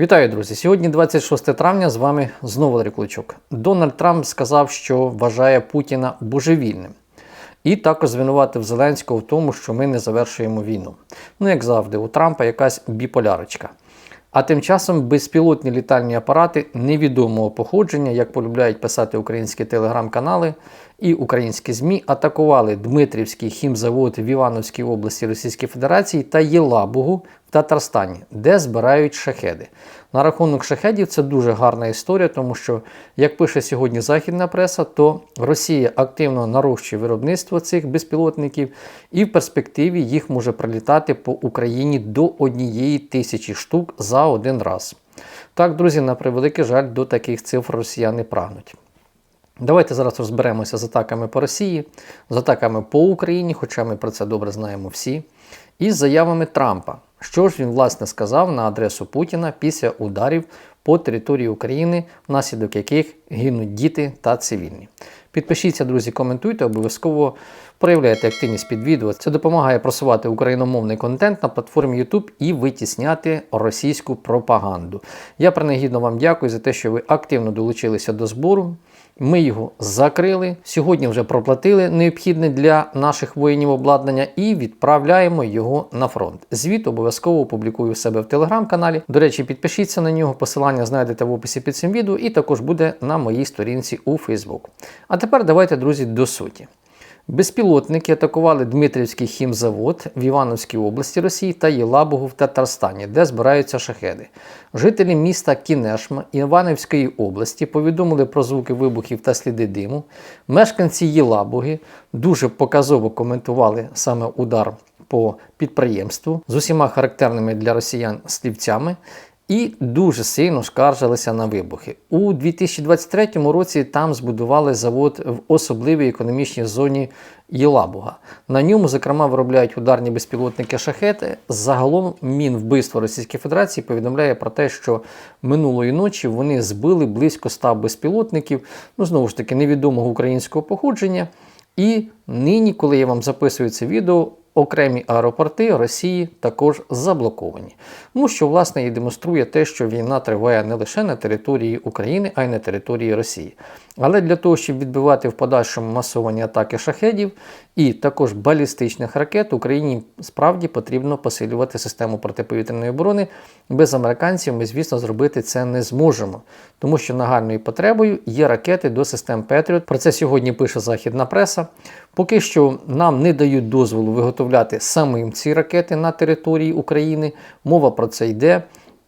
Вітаю, друзі! Сьогодні 26 травня. З вами знову Кличук. Дональд Трамп сказав, що вважає Путіна божевільним. І також звинуватив Зеленського в тому, що ми не завершуємо війну. Ну, як завжди, у Трампа якась біполярочка. А тим часом безпілотні літальні апарати невідомого походження, як полюбляють писати українські телеграм-канали і українські ЗМІ, атакували Дмитрівський хімзавод в Івановській області Російської Федерації та Єлабугу в Татарстані, де збирають шахеди. На рахунок шахедів це дуже гарна історія, тому що, як пише сьогодні західна преса, то Росія активно нарощує виробництво цих безпілотників, і в перспективі їх може прилітати по Україні до однієї тисячі штук за один раз. Так, друзі, на превеликий жаль, до таких цифр росіяни прагнуть. Давайте зараз розберемося з атаками по Росії, з атаками по Україні, хоча ми про це добре знаємо всі, і з заявами Трампа. Що ж він власне сказав на адресу Путіна після ударів по території України, внаслідок яких гинуть діти та цивільні. Підпишіться, друзі, коментуйте, обов'язково проявляйте активність під відео. Це допомагає просувати україномовний контент на платформі YouTube і витісняти російську пропаганду. Я принагідно вам дякую за те, що ви активно долучилися до збору. Ми його закрили. Сьогодні вже проплатили необхідне для наших воїнів обладнання і відправляємо його на фронт. Звіт обов'язково опублікую в себе в телеграм-каналі. До речі, підпишіться на нього. Посилання знайдете в описі під цим відео, і також буде на моїй сторінці у Facebook. А тепер давайте, друзі, до суті. Безпілотники атакували Дмитрівський хімзавод в Івановській області Росії та Єлабугу в Татарстані, де збираються шахеди. Жителі міста Кінешма Іванівської області повідомили про звуки вибухів та сліди диму. Мешканці Єлабуги дуже показово коментували саме удар по підприємству з усіма характерними для росіян слівцями і дуже сильно скаржилися на вибухи. У 2023 році там збудували завод в особливій економічній зоні Єлабуга. На ньому, зокрема, виробляють ударні безпілотники шахети. Загалом Мінвбивство Російської Федерації повідомляє про те, що минулої ночі вони збили близько 100 безпілотників, ну знову ж таки, невідомого українського походження. І нині, коли я вам записую це відео, окремі аеропорти Росії також заблоковані. Ну що, власне, і демонструє те, що війна триває не лише на території України, а й на території Росії. Але для того, щоб відбивати в подальшому масовані атаки шахедів і також балістичних ракет, Україні справді потрібно посилювати систему протиповітряної оборони. Без американців ми, звісно, зробити це не зможемо, тому що нагальною потребою є ракети до систем Петріот. Про це сьогодні пише західна преса. Поки що нам не дають дозволу виготовляти самим ці ракети на території України. Мова про це йде.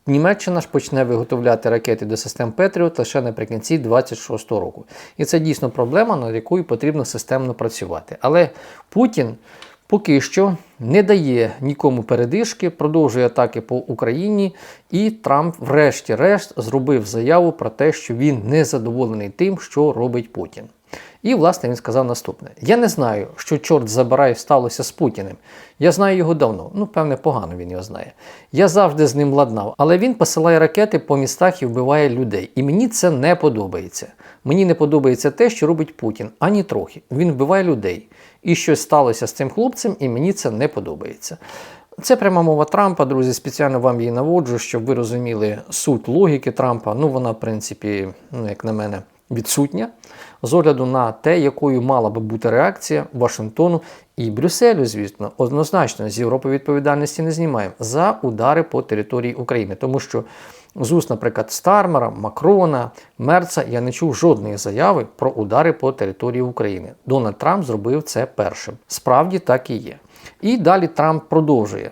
Німеччина ж почне виготовляти ракети до систем Петріот лише наприкінці 26-го року. І це дійсно проблема, над якою потрібно системно працювати. Але Путін поки що не дає нікому передишки, продовжує атаки по Україні, і Трамп, врешті-решт, зробив заяву про те, що він не задоволений тим, що робить Путін. І, власне, він сказав наступне: Я не знаю, що чорт забирає сталося з Путіним. Я знаю його давно, ну, певне, погано він його знає. Я завжди з ним ладнав, але він посилає ракети по містах і вбиває людей. І мені це не подобається. Мені не подобається те, що робить Путін, ані трохи. Він вбиває людей. І щось сталося з цим хлопцем, і мені це не подобається. Це пряма мова Трампа, друзі. Спеціально вам її наводжу, щоб ви розуміли суть логіки Трампа. Ну, вона, в принципі, ну, як на мене, відсутня з огляду на те, якою мала би бути реакція Вашингтону і Брюсселю, звісно, однозначно з Європи відповідальності не знімаємо за удари по території України, тому що з уст, наприклад, Стармера, Макрона, Мерца я не чув жодної заяви про удари по території України. Дональд Трамп зробив це першим. Справді так і є. І далі Трамп продовжує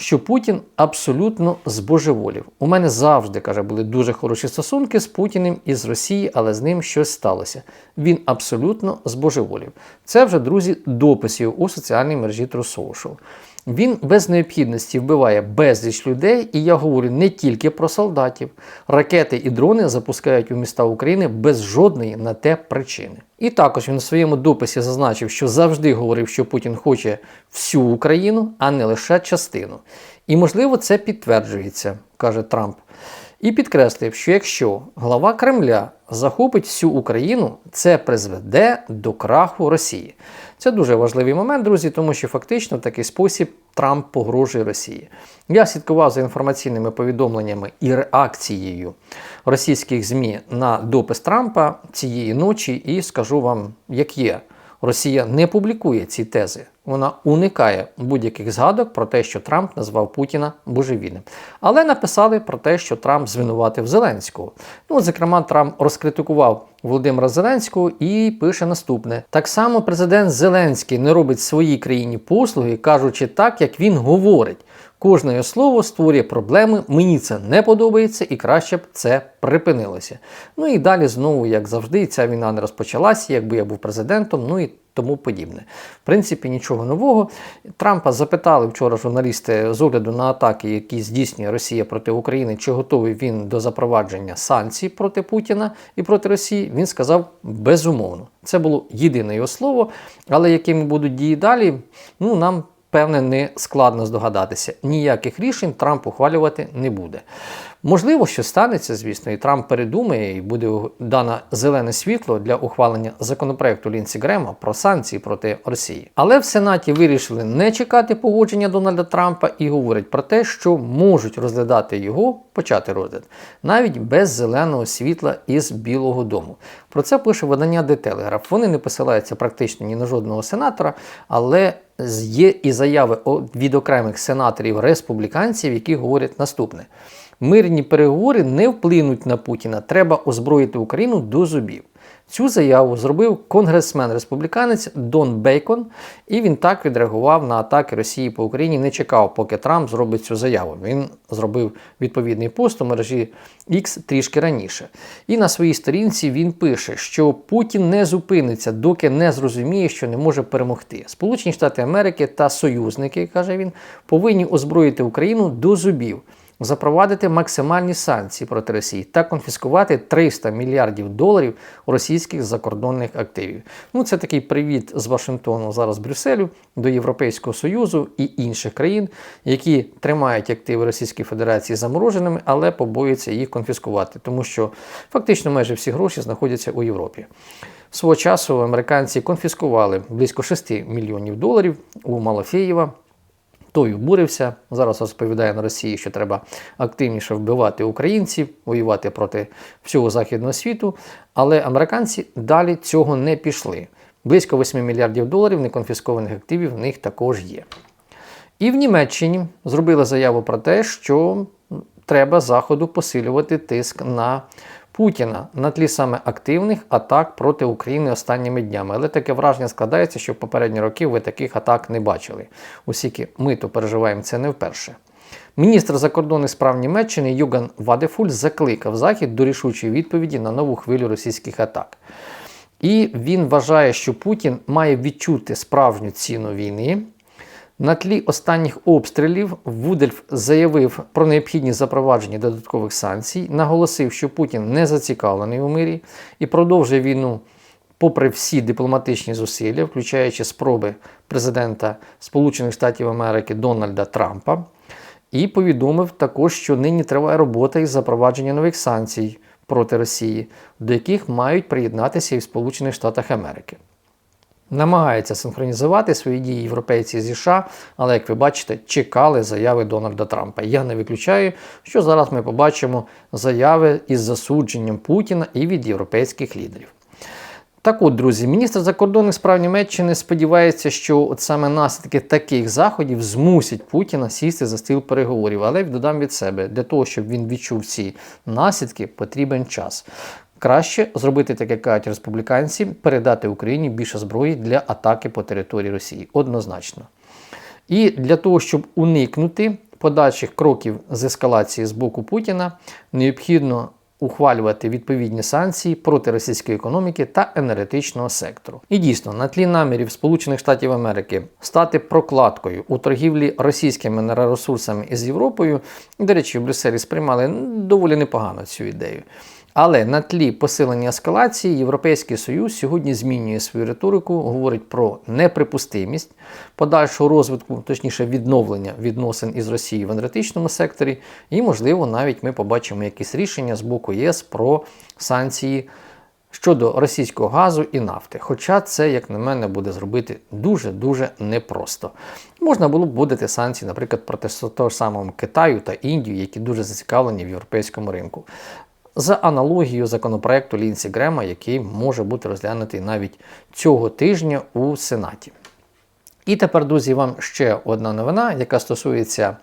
що Путін абсолютно збожеволів. У мене завжди каже, були дуже хороші стосунки з Путіним і з Росії, але з ним щось сталося. Він абсолютно збожеволів. Це вже друзі дописів у соціальній мережі Social. Він без необхідності вбиває безліч людей, і я говорю не тільки про солдатів. Ракети і дрони запускають у міста України без жодної на те причини. І також він у своєму дописі зазначив, що завжди говорив, що Путін хоче всю Україну, а не лише частину. І, можливо, це підтверджується, каже Трамп. І підкреслив, що якщо глава Кремля захопить всю Україну, це призведе до краху Росії. Це дуже важливий момент, друзі, тому що фактично в такий спосіб Трамп погрожує Росії. Я слідкував за інформаційними повідомленнями і реакцією російських ЗМІ на допис Трампа цієї ночі, і скажу вам, як є. Росія не публікує ці тези. Вона уникає будь-яких згадок про те, що Трамп назвав Путіна божевільним. Але написали про те, що Трамп звинуватив Зеленського. Ну, зокрема, Трамп розкритикував Володимира Зеленського і пише наступне: так само президент Зеленський не робить своїй країні послуги, кажучи так, як він говорить. Кожне слово створює проблеми, мені це не подобається і краще б це припинилося. Ну і далі знову, як завжди, ця війна не розпочалася, якби я був президентом, ну і тому подібне. В принципі, нічого нового. Трампа запитали вчора журналісти з огляду на атаки, які здійснює Росія проти України, чи готовий він до запровадження санкцій проти Путіна і проти Росії. Він сказав безумовно. Це було єдине його слово, але якими будуть дії далі, ну нам. Певне, не складно здогадатися. Ніяких рішень Трамп ухвалювати не буде. Можливо, що станеться, звісно, і Трамп передумає, і буде дано зелене світло для ухвалення законопроекту Лінсі Грема про санкції проти Росії. Але в Сенаті вирішили не чекати погодження Дональда Трампа і говорять про те, що можуть розглядати його, почати розгляд, навіть без зеленого світла із Білого Дому. Про це пише видання The Telegraph. Вони не посилаються практично ні на жодного сенатора, але є і заяви від окремих сенаторів республіканців, які говорять наступне. Мирні переговори не вплинуть на Путіна. Треба озброїти Україну до зубів. Цю заяву зробив конгресмен-республіканець Дон Бейкон, і він так відреагував на атаки Росії по Україні. Не чекав, поки Трамп зробить цю заяву. Він зробив відповідний пост у мережі X трішки раніше. І на своїй сторінці він пише, що Путін не зупиниться, доки не зрозуміє, що не може перемогти. Сполучені Штати Америки та союзники, каже він, повинні озброїти Україну до зубів запровадити максимальні санкції проти Росії та конфіскувати 300 мільярдів доларів російських закордонних активів. Ну, це такий привіт з Вашингтону зараз Брюсселю до Європейського Союзу і інших країн, які тримають активи Російської Федерації замороженими, але побоюються їх конфіскувати, тому що фактично майже всі гроші знаходяться у Європі. Свого часу американці конфіскували близько 6 мільйонів доларів у Малофєєва. Той обурився. Зараз розповідає на Росії, що треба активніше вбивати українців, воювати проти всього західного світу. Але американці далі цього не пішли. Близько 8 мільярдів доларів неконфіскованих активів в них також є. І в Німеччині зробили заяву про те, що треба Заходу посилювати тиск на Путіна на тлі саме активних атак проти України останніми днями. Але таке враження складається, що в попередні роки ви таких атак не бачили. Оскільки ми то переживаємо це не вперше. Міністр закордонних справ Німеччини Юган Вадефуль закликав Захід до рішучої відповіді на нову хвилю російських атак. І він вважає, що Путін має відчути справжню ціну війни. На тлі останніх обстрілів Вудельф заявив про необхідність запровадження додаткових санкцій, наголосив, що Путін не зацікавлений у мирі і продовжує війну попри всі дипломатичні зусилля, включаючи спроби президента Сполучених Штатів Америки Дональда Трампа. І повідомив також, що нині триває робота із запровадження нових санкцій проти Росії, до яких мають приєднатися і в Сполучених Штатах Америки. Намагаються синхронізувати свої дії європейці зі США, але, як ви бачите, чекали заяви Дональда Трампа. Я не виключаю, що зараз ми побачимо заяви із засудженням Путіна і від європейських лідерів. Так от, друзі, міністр закордонних справ Німеччини сподівається, що от саме наслідки таких заходів змусять Путіна сісти за стіл переговорів. Але додам від себе, для того, щоб він відчув ці наслідки, потрібен час. Краще зробити так, як кажуть республіканці, передати Україні більше зброї для атаки по території Росії. Однозначно. І для того, щоб уникнути подальших кроків з ескалації з боку Путіна, необхідно ухвалювати відповідні санкції проти російської економіки та енергетичного сектору. І дійсно, на тлі намірів Сполучених Штатів Америки стати прокладкою у торгівлі російськими енергоресурсами із Європою, до речі, в Брюсселі сприймали доволі непогано цю ідею. Але на тлі посилення ескалації Європейський Союз сьогодні змінює свою риторику, говорить про неприпустимість подальшого розвитку, точніше відновлення відносин із Росією в енергетичному секторі, і, можливо, навіть ми побачимо якісь рішення з боку ЄС про санкції щодо російського газу і нафти. Хоча це, як на мене, буде зробити дуже-дуже непросто. Можна було б вводити санкції, наприклад, проти того ж самого Китаю та Індію, які дуже зацікавлені в європейському ринку. За аналогією законопроекту Лінсі Грема, який може бути розглянутий навіть цього тижня у Сенаті. І тепер, друзі, вам ще одна новина, яка стосується,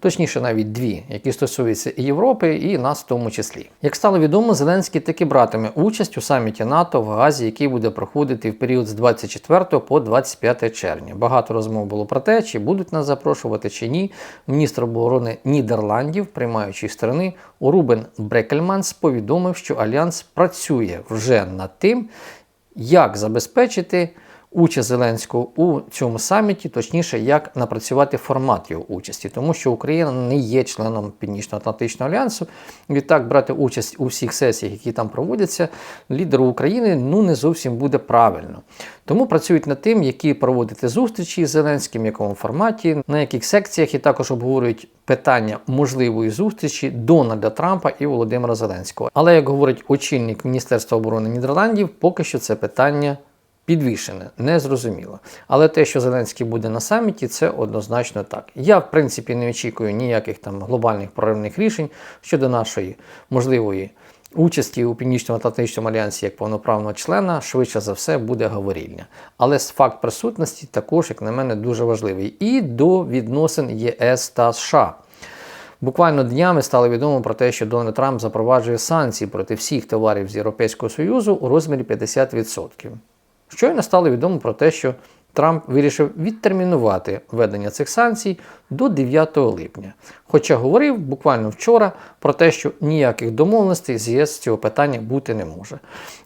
точніше, навіть дві, які стосуються і Європи, і нас в тому числі. Як стало відомо, Зеленський таки братиме участь у саміті НАТО в Газі, який буде проходити в період з 24 по 25 червня. Багато розмов було про те, чи будуть нас запрошувати, чи ні. Міністр оборони Нідерландів, приймаючої сторони, Рубен Брекельманс повідомив, що Альянс працює вже над тим, як забезпечити участь Зеленського у цьому саміті, точніше, як напрацювати формат його участі, тому що Україна не є членом Північно-Атлантичного альянсу. Відтак брати участь у всіх сесіях, які там проводяться, лідеру України ну не зовсім буде правильно. Тому працюють над тим, які проводити зустрічі з Зеленським, в якому форматі, на яких секціях, і також обговорюють питання можливої зустрічі Дональда Трампа і Володимира Зеленського. Але як говорить очільник Міністерства оборони Нідерландів, поки що це питання підвішене, незрозуміло. Але те, що Зеленський буде на саміті, це однозначно так. Я, в принципі, не очікую ніяких там глобальних проривних рішень щодо нашої можливої участі у Північно-Атлантичному альянсі як повноправного члена, швидше за все, буде говорільня. Але факт присутності також, як на мене, дуже важливий. І до відносин ЄС та США. Буквально днями стало відомо про те, що Дональд Трамп запроваджує санкції проти всіх товарів з Європейського Союзу у розмірі 50%. Щойно стало відомо про те, що Трамп вирішив відтермінувати введення цих санкцій до 9 липня. Хоча говорив буквально вчора про те, що ніяких домовленостей з ЄС з цього питання бути не може.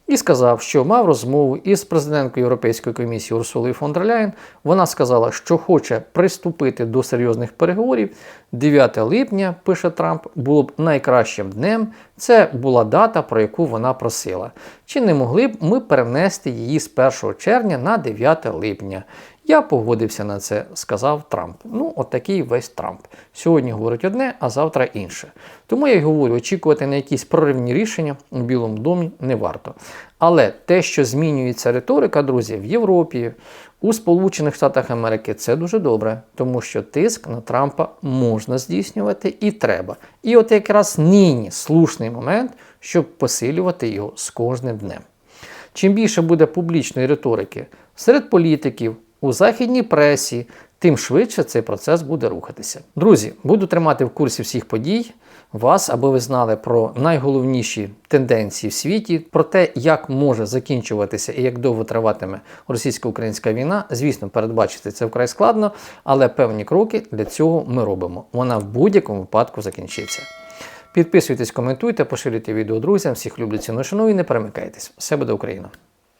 І сказав, що мав розмову із президенткою Європейської комісії Урсулою фон дер Ляєн. Вона сказала, що хоче приступити до серйозних переговорів. 9 липня, пише Трамп, було б найкращим днем. Це була дата, про яку вона просила. Чи не могли б ми перенести її з 1 червня на 9 липня? Я погодився на це, сказав Трамп. Ну, от такий весь Трамп. Сьогодні говорить одне, а завтра інше. Тому я й говорю, очікувати на якісь проривні рішення у Білому домі не варто. Але те, що змінюється риторика, друзі, в Європі, у Сполучених Штатах Америки, це дуже добре, тому що тиск на Трампа можна здійснювати і треба. І от якраз нині слушний момент, щоб посилювати його з кожним днем. Чим більше буде публічної риторики серед політиків, у західній пресі, тим швидше цей процес буде рухатися. Друзі, буду тримати в курсі всіх подій вас, аби ви знали про найголовніші тенденції в світі, про те, як може закінчуватися і як довго триватиме російсько-українська війна. Звісно, передбачити це вкрай складно, але певні кроки для цього ми робимо. Вона в будь-якому випадку закінчиться. Підписуйтесь, коментуйте, поширюйте відео друзям. Всіх люблю ціну шаную і не перемикайтесь. Все буде Україна!